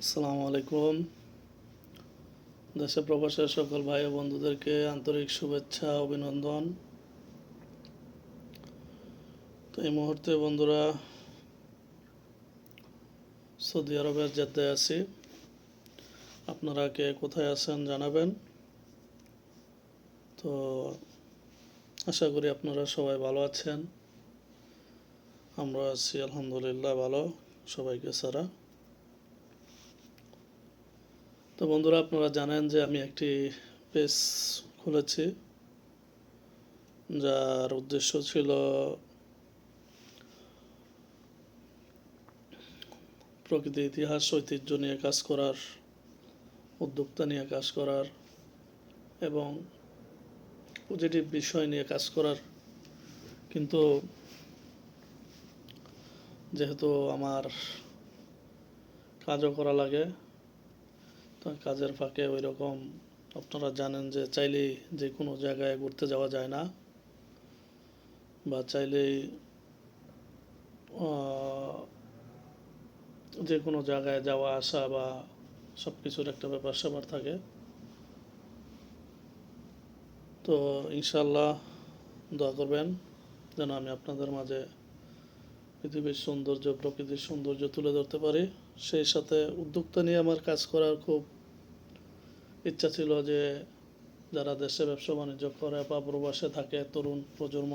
আসসালামু আলাইকুম। দেশে প্রবাসের সকল ভাই ও বন্ধুদেরকে আন্তরিক শুভেচ্ছা, অভিনন্দন। তো এই মুহূর্তে বন্ধুরা, সৌদি আরবের যেতে আছি। আপনারা কে কোথায় আছেন জানাবেন। তো আশা করি আপনারা সবাই ভালো আছেন। আমরা আছি, আলহামদুলিল্লাহ, ভালো। সবাইকে সারা তো বন্ধুরা, আপনারা জানেন যে আমি একটি পেজ খুলেছি, যার উদ্দেশ্য ছিল প্রকৃতি, ইতিহাস, ঐতিহ্য নিয়ে কাজ করার, উদ্যোক্তা নিয়ে কাজ করার এবং পজিটিভ বিষয় নিয়ে কাজ করার। কিন্তু যেহেতু আমার কাজও করা লাগে কাজের ফাঁকে ওই রকম আপনারা জানেন যে চাইলেই যে কোনো জায়গায় ঘুরতে যাওয়া যায় না, বা চাইলেই যে কোনো জায়গায় যাওয়া, আসা বা সব কিছুর একটা ব্যাপার স্যাপার থাকে। তো ইনশাল্লাহ দোয়া করবেন যেন আমি আপনাদের মাঝে পৃথিবীর সৌন্দর্য, প্রকৃতির সৌন্দর্য তুলে ধরতে পারি। সেই সাথে উদ্যোক্তা নিয়ে আমার কাজ করার খুব ইচ্ছা ছিল যে, যারা দেশে ব্যবসা বাণিজ্য করে বা প্রবাসে থাকে, তরুণ প্রজন্ম,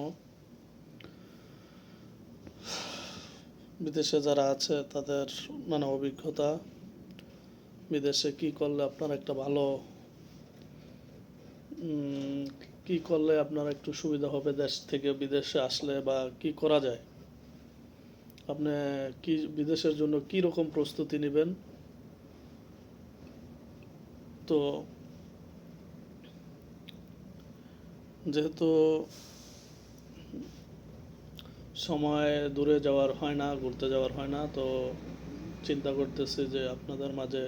বিদেশে যারা আছে, তাদের নানা অভিজ্ঞতা, বিদেশে কি করলে আপনার একটা ভালো কি করলে আপনার একটু সুবিধা হবে দেশ থেকে বিদেশে আসলে বা কি করা যায়? আপনি কি বিদেশের জন্য কি রকম প্রস্তুতি নেবেন? তো যেহেতু সময় দূরে যাওয়ার হয় না, ঘুরতে যাওয়ার হয় না, তো চিন্তা করতেছি যে আপনাদের মাঝে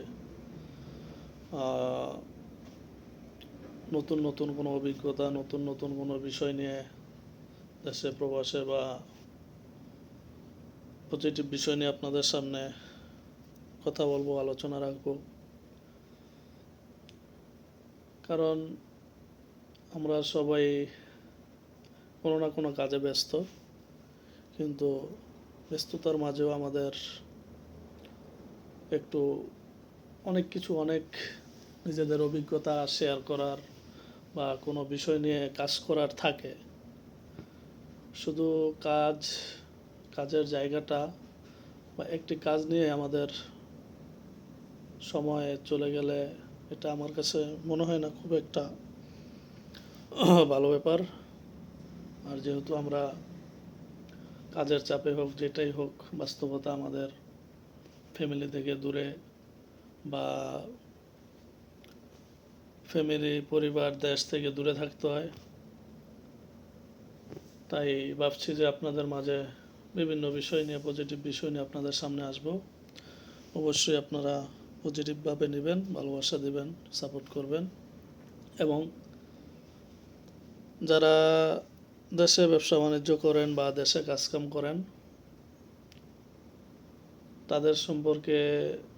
নতুন নতুন কোনো অভিজ্ঞতা, নতুন নতুন কোনো বিষয় নিয়ে দেশে প্রবাসে বা পজিটিভ বিষয় নিয়ে আপনাদের সামনে কথা বলব, আলোচনা রাখব। কারণ আমরা সবাই কোনো না কোনো কাজে ব্যস্ত, কিন্তু ব্যস্ততার মাঝেও আমাদের একটু অনেক কিছু, অনেক নিজেদের অভিজ্ঞতা শেয়ার করার বা কোনো বিষয় নিয়ে কাজ করার থাকে। শুধু কাজ কাজের জায়গাটা বা একটি কাজ নিয়ে আমাদের সময় চলে গেলে এটা আমার কাছে মনে হয় না খুব একটা ভালো ব্যাপার। আর যেহেতু আমরা কাজের চাপে হোক, যেটাই হোক, বাস্তবতা আমাদের ফ্যামিলি থেকে দূরে বা ফ্যামিলি পরিবার, দেশ থেকে দূরে থাকতে হয়। তাই ভাবছি যে আপনাদের মাঝে বিভিন্ন বিষয় নিয়ে পজিটিভ বিষয় নিয়ে আপনাদের সামনে আসব। অবশ্যই আপনারা পজিটিভভাবে নেবেন, ভালোবাসা দেবেন সাপোর্ট করবেন এবং যারা দেশে ব্যবসা বাণিজ্য করেন বা দেশে কাজকাম করেন, তাদের সম্পর্কে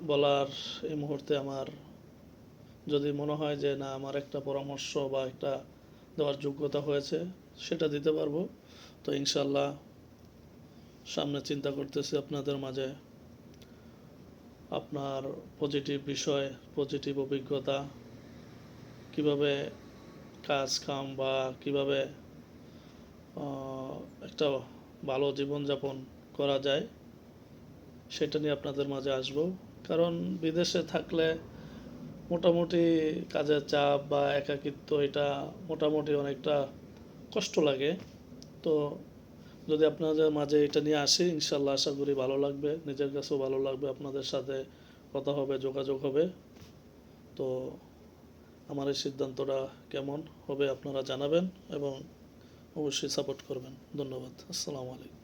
বলার এই মুহূর্তে আমার যদি মনে হয় যে, না, আমার একটা পরামর্শ বা একটা দেওয়ার যোগ্যতা হয়েছে, সেটা দিতে পারব। তো ইনশাল্লাহ সামনে চিন্তা করতেছি আপনাদের মাঝে। আপনার পজিটিভ বিষয় পজিটিভ অভিজ্ঞতা, কীভাবে কাজ কাম বা কীভাবে একটা ভালো জীবনযাপন করা যায়, সেটা নিয়ে আপনাদের মাঝে আসব। কারণ বিদেশে থাকলে মোটামুটি কাজের চাপ বা একাকিত্ব, এটা মোটামুটি অনেকটা কষ্ট লাগে। তো যদি আপনাদের মাঝে এটা নিয়ে আসি, ইনশাল্লাহ আশা করি ভালো লাগবে। নিজের কাছেও ভালো লাগবে, আপনাদের সাথে কথা হবে, যোগাযোগ হবে। তো আমার এই সিদ্ধান্তটা কেমন হবে আপনারা জানাবেন এবং অবশ্যই সাপোর্ট করবেন। ধন্যবাদ। আসসালামু আলাইকুম।